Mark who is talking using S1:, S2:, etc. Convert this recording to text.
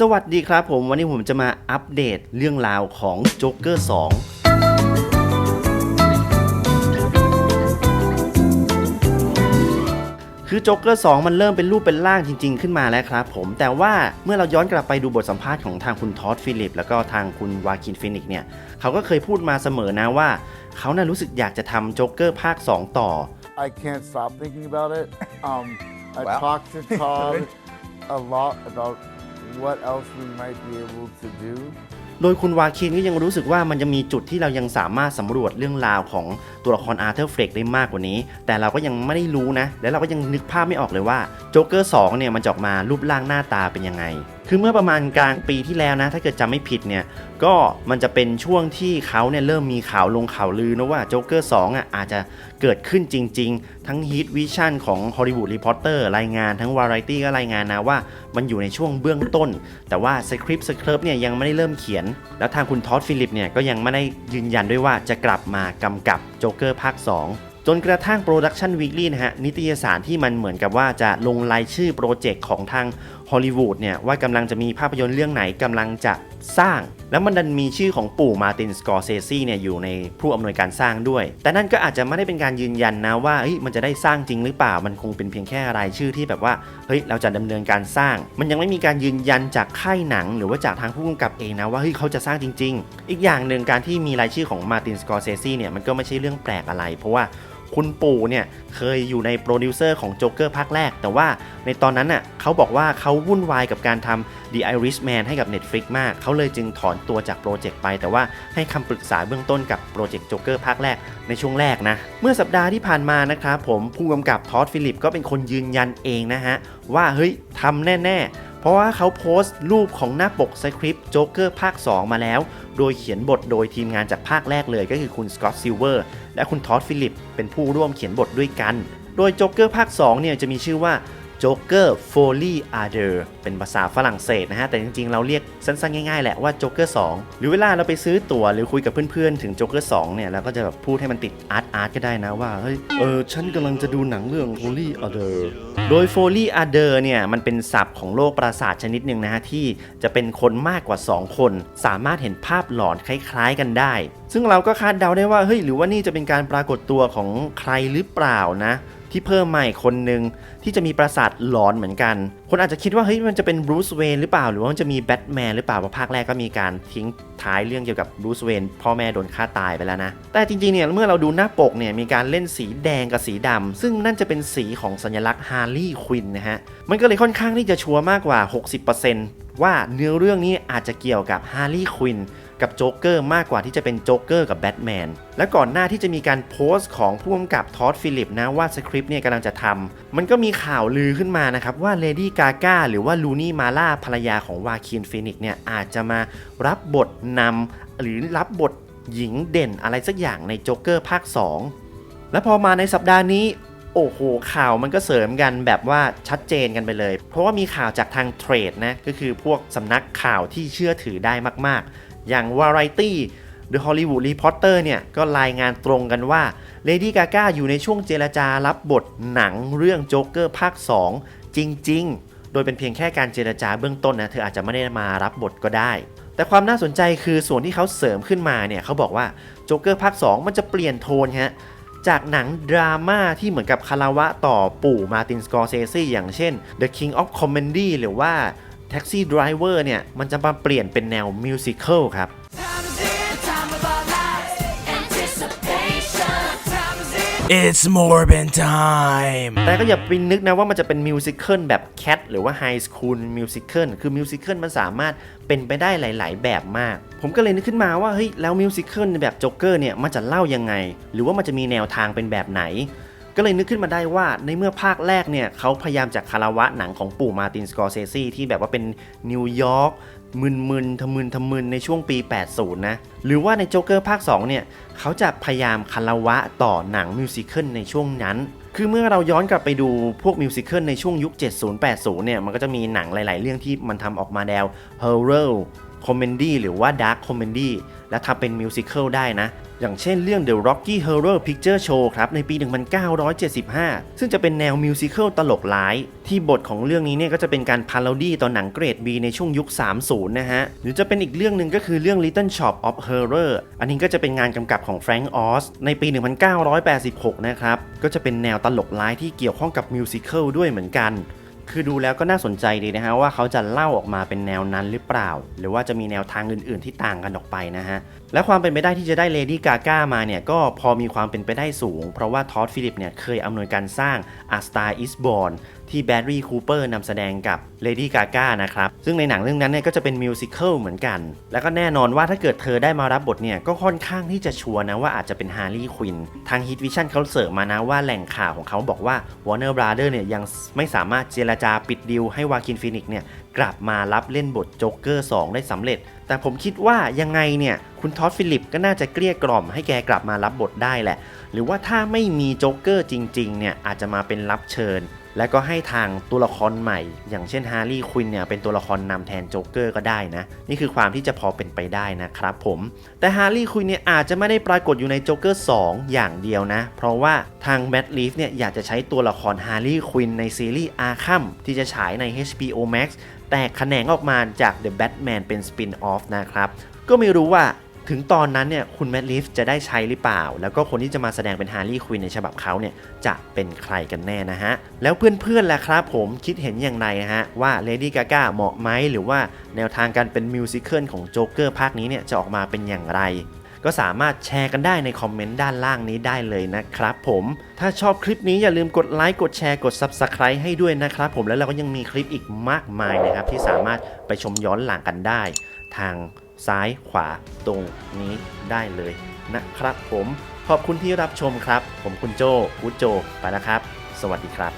S1: สวัสดีครับผม วันนี้ผมจะมาอัปเดตเรื่องราวของโจ๊กเกอร์2คือโจ๊กเกอร์ 2 มันเริ่มเป็นรูปเป็นร่างจริง ๆ ขึ้นมาแล้วครับผม แต่ว่าเมื่อเราย้อนกลับไปดูบทสัมภาษณ์ของทางคุณทอดฟิลิป แล้วก็ทางคุณวาคินฟินิกซ์เนี่ย เขาก็เคยพูดมาเสมอนะว่า เขาน่ารู้สึกอยากจะทำโจ๊กเกอร์ภาค 2 ต่อ
S2: I can't stop thinking about it. Um, I
S3: Well.
S2: talked to Todd a lot about what else we might be able to do.
S1: โดยคุณวาคินก็ยังรู้สึกว่ามันจะมีจุดที่เรายังสามารถสำรวจเรื่องราวของตัวละครอาร์เธอร์เฟรกได้มากกว่านี้ แต่เราก็ยังไม่ได้รู้นะ และเราก็ยังนึกภาพไม่ออกเลยว่าโจ๊กเกอร์2เนี่ยมันจะออกมารูปร่างหน้าตาเป็นยังไงคือเมื่อประมาณกลางปีที่แล้วนะ ถ้าเกิดจำไม่ผิดเนี่ย ก็มันจะเป็นช่วงที่เขาเนี่ยเริ่มมีข่าวลงข่าวลือนะว่าโจ๊กเกอร์2อะอาจจะเกิดขึ้นจริง ๆ ทั้งฮิตวิชั่นของ Hollywood Reporter รายงานทั้ง Variety ก็รายงานนะว่ามันอยู่ในช่วงเบื้องต้น แต่ว่าสคริปต์สคริปต์เนี่ยยังไม่ได้เริ่มเขียน แล้วทางคุณทอดฟิลิปเนี่ยก็ยังไม่ได้ยืนยันด้วยว่าจะกลับมากำกับโจ๊กเกอร์ภาค 2จนกระทั่ง Production Weekly นะฮะนิตยสารที่มันเหมือนกับว่าจะลงรายชื่อโปรเจกต์ของทาง ฮอลลีวูดเนี่ยว่ากำลังจะมีภาพยนตร์เรื่องไหนกำลังจะสร้าง แล้วมันดันมีชื่อของปู่มาตินสกอร์เซซีเนี่ยอยู่ในผู้อำนวยการสร้างด้วย แต่นั่นก็อาจจะไม่ได้เป็นการยืนยันนะว่าเฮ้ยมันจะได้สร้างจริงหรือเปล่ามันคงเป็นเพียงแค่รายชื่อที่แบบว่าเฮ้ยเราจะดำเนินการสร้าง มันยังไม่มีการยืนยันจากค่ายหนัง หรือว่าจากทางผู้กำกับเองนะว่าเฮ้ยเขาจะสร้างจริง ๆ อีกอย่างหนึ่งการที่มีรายชื่อของมาตินสกอร์เซซีเนี่ยมันก็ไม่ใช่เรื่องแปลกอะไร เพราะว่า คุณปู่เนี่ยเคยอยู่ในโปรดิวเซอร์ของโจ๊กเกอร์ภาคแรก แต่ว่าในตอนนั้นน่ะเขาบอกว่าเขาวุ่นวายกับการทำ The Irishman ให้กับ Netflix มาก เขาเลยจึงถอนตัวจากโปรเจกต์ไป แต่ว่าให้คำปรึกษาเบื้องต้นกับโปรเจกต์โจ๊กเกอร์ภาคแรกในช่วงแรกนะ เมื่อสัปดาห์ที่ผ่านมานะครับผมผู้กำกับทอดฟิลิปก็เป็นคนยืนยันเองนะฮะว่าเฮ้ยทำแน่ ๆ เพราะว่าเขาโพสต์รูปของหน้าปกสคริปต์โจ๊กเกอร์ภาค 2 มาแล้ว โดยเขียนบทโดยทีมงานจากภาคแรกเลยก็คือคุณสกอตซิลเวอร์และคุณทอดฟิลิป เป็นผู้ร่วมเขียนบทด้วยกัน โดยโจ๊กเกอร์ภาค 2 เนี่ยจะมีชื่อว่า โจ๊กเกอร์โฟลี่อาร์เดอร์เป็นภาษาฝรั่งเศสนะฮะ แต่จริงๆ เราเรียกสั้นๆ ง่ายๆ แหละว่าโจ๊กเกอร์2หรือเวลาเราไปซื้อตั๋วหรือคุยกับเพื่อนๆ ถึงโจ๊กเกอร์2เนี่ย เราก็จะแบบพูดให้มันติดอาร์ตอาร์ตก็ได้นะว่า เฮ้ย เออ ฉันกำลังจะดูหนังเรื่อง Folly Other โดย Folly Other เนี่ย มันเป็นศัพท์ของโรคประสาทชนิดหนึ่งนะฮะ ที่จะเป็นคนมากกว่า 2 คน สามารถเห็นภาพหลอนคล้ายๆ กันได้ ซึ่งเราก็คาดเดาได้ว่า เฮ้ย หรือว่านี่จะเป็นการปรากฏตัวของใครหรือเปล่านะ ที่เพิ่มมาอีกคนหนึ่งที่จะมีประสาทหลอนเหมือนกัน คนอาจจะคิดว่าเฮ้ยมันจะเป็นบรูซเวนหรือเปล่า หรือว่ามันจะมีแบทแมนหรือเปล่าเพราะภาคแรกก็มีการทิ้งท้ายเรื่องเกี่ยวกับบรูซเวนพ่อแม่โดนฆ่าตายไปแล้วนะ แต่จริงๆเนี่ยเมื่อเราดูหน้าปกเนี่ยมีการเล่นสีแดงกับสีดำซึ่งนั่นจะเป็นสีของสัญลักษณ์ฮาร์ลีย์ควินนะฮะมันก็เลยค่อนข้างที่จะชัวร์มากกว่า 60%ว่าเนื้อเรื่องนี้อาจจะเกี่ยวกับฮาร์ลีย์ควิน กับโจ๊กเกอร์มากกว่าที่จะเป็นโจ๊กเกอร์กับแบทแมนและก่อนหน้าที่จะมีการโพสต์ของผู้กำกับทอดฟิลิปนะว่าสคริปต์เนี่ยกำลังจะทำมันก็มีข่าวลือขึ้นมานะครับว่าเลดี้กาก้าหรือว่าลูนี่มาล่าภรรยาของวาคินฟินิกเนี่ยอาจจะมารับบทนำหรือรับบทหญิงเด่นอะไรสักอย่างในโจ๊กเกอร์ภาค 2 และพอมาในสัปดาห์นี้โอ้โหข่าวมันก็เสริมกันแบบว่าชัดเจนกันไปเลย เพราะว่ามีข่าวจากทางเทรดนะก็คือพวกสำนักข่าวที่เชื่อถือได้มากๆ อย่าง Variety The Hollywood Reporter เนี่ยก็รายงานตรงกันว่า Lady Gaga อยู่ในช่วงเจรจารับบทหนังเรื่องโจ๊กเกอร์ภาค 2 จริง ๆ โดยเป็นเพียงแค่การเจรจาเบื้องต้นนะ เธออาจจะไม่ได้มารับบทก็ได้ แต่ความน่าสนใจคือส่วนที่เขาเสริมขึ้นมาเนี่ยเขาบอกว่าโจ๊กเกอร์ภาค 2 มันจะเปลี่ยนโทนฮะจากหนังดราม่าที่เหมือนกับคาราวะต่อปู่มาตินสกอร์เซซีอย่างเช่น The King of Comedy หรือว่า Taxi Driver เนี่ย มันจะมาเปลี่ยนเป็นแนวมิวสิควลครับ
S4: Time is it, time of our lives. Anticipation. Time is it.
S3: It's Morbin time.
S1: แต่ก็อย่าไปนึกนะว่ามันจะเป็นมิวสิควลแบบ Cat หรือว่า High School Musical คือมิวสิควลมันสามารถเป็นไปได้หลาย ๆ แบบมาก ผมก็เลยนึกขึ้นมาว่าเฮ้ยแล้วมิวสิควลแบบโจ๊กเกอร์เนี่ยมันจะเล่ายังไง หรือว่ามันจะมีแนวทางเป็นแบบไหน ก็เลยนึกขึ้นมาได้ว่าในเมื่อภาคแรกเนี่ยเขาพยายามจากคาราวะหนังของปู่มาตินสกอร์เซซีที่แบบว่าเป็นนิวยอร์กมึนมึนๆทะมึนทะมึนในช่วงปี 80 นะ หรือว่าในโจ๊กเกอร์ภาค 2 เนี่ย เขาจะพยายามคาราวะต่อหนังมิวสิคลในช่วงนั้น คือเมื่อเราย้อนกลับไปดูพวกมิวสิคลในช่วงยุค 70-80 เนี่ย มันก็จะมีหนังหลาย ๆ เรื่องที่มันทำออกมาแนว horror คอมเมดี้หรือว่าดาร์คคอมเมดี้และทำเป็นมิวสิควลได้นะ อย่างเช่นเรื่อง The Rocky Horror Picture Show ครับ ในปี 1975 ซึ่งจะเป็นแนวมิวสิควลตลกร้าย ที่บทของเรื่องนี้เนี่ยก็จะเป็นการพาโรดี้ต่อหนังเกรด B ในช่วงยุค 30 นะฮะ หรือจะเป็นอีกเรื่องหนึ่งก็คือเรื่อง Little Shop of Horror อันนี้ก็จะเป็นงานกำกับของ Frank Oz ในปี 1986 นะครับ ก็จะเป็นแนวตลกร้ายที่เกี่ยวข้องกับมิวสิควลด้วยเหมือนกัน คือดูแล้วก็น่าสนใจดีนะฮะว่าเขาจะเล่าออกมาเป็นแนวนั้นหรือเปล่า หรือว่าจะมีแนวทางอื่น ๆ ที่ต่างกันออกไปนะฮะ และความเป็นไปได้ที่จะได้เลดี้กาก้ามาเนี่ยก็พอมีความเป็นไปได้สูง เพราะว่าทอดฟิลิปเนี่ยเคยอำนวยการสร้าง A Star Is Born ที่แบดรี่คูเปอร์นำแสดงกับเลดี้กาก้านะครับ ซึ่งในหนังเรื่องนั้นเนี่ยก็จะเป็นมิวสิควลเหมือนกัน แล้วก็แน่นอนว่าถ้าเกิดเธอได้มารับบทเนี่ยก็ค่อนข้างที่จะชัวร์นะว่าอาจจะเป็นฮาร์ลีควินทางฮิตวิชั่นเขาเสริมมานะว่าแหล่งข่าวของเขาบอกว่า Warner Brother เนี่ยยังไม่สามารถเจรจาปิดดีลให้วาคินฟินิกเนี่ยกลับมารับเล่นบทโจ๊กเกอร์ 2 ได้สำเร็จ แต่ผมคิดว่ายังไงเนี่ยคุณท็อดฟิลิปก็น่าจะเกลี้ยกล่อมให้แกกลับมารับบทได้แหละ หรือว่าถ้าไม่มีโจ๊กเกอร์จริงๆเนี่ยอาจจะมาเป็นรับเชิญ แล้วก็ให้ทางตัวละครใหม่ อย่างเช่นฮาร์ลีย์ควินเนี่ยเป็นตัวละครนำแทนโจ๊กเกอร์ก็ได้นะ นี่คือความที่จะพอเป็นไปได้นะครับผม แต่ฮาร์ลีย์ควินเนี่ยอาจจะไม่ได้ปรากฏอยู่ในโจ๊กเกอร์2อย่างเดียวนะ เพราะว่าทางแม t ลีฟเนี่ยอยากจะใช้ตัวละครฮาร์ลีย์ควินในซีรีส์อาร์คัมที่จะฉายใน HBO Max แตกแขนงออกมาจาก The Batman เป็นสปินออฟนะครับก็ไม่รู้ว่า ถึงตอนนั้นเนี่ยคุณแมดลิฟจะได้ใช้หรือเปล่า แล้วก็คนที่จะมาแสดงเป็นฮาร์ลีย์ควินในฉบับเขาเนี่ยจะเป็นใครกันแน่นะฮะ แล้วเพื่อนๆล่ะครับผมคิดเห็นอย่างไรนะฮะ ว่าเลดี้กาก้าเหมาะไหมหรือว่าแนวทางการเป็นมิวสิควลของโจ๊กเกอร์ภาคนี้เนี่ยจะออกมาเป็นอย่างไร ก็สามารถแชร์กันได้ในคอมเมนต์ด้านล่างนี้ได้เลยนะครับผมถ้าชอบคลิปนี้อย่าลืมกดไลค์กดแชร์กด Subscribe ให้ด้วยนะครับผมแล้วเราก็ยังมีคลิปอีกมากมายนะครับที่สามารถไปชมย้อนหลังกันได้ทาง ซ้ายขวาตรงนี้ได้เลยนะครับผมขอบคุณที่รับชมครับ ผมคุณโจกูดโจไปแล้วครับ สวัสดีครับ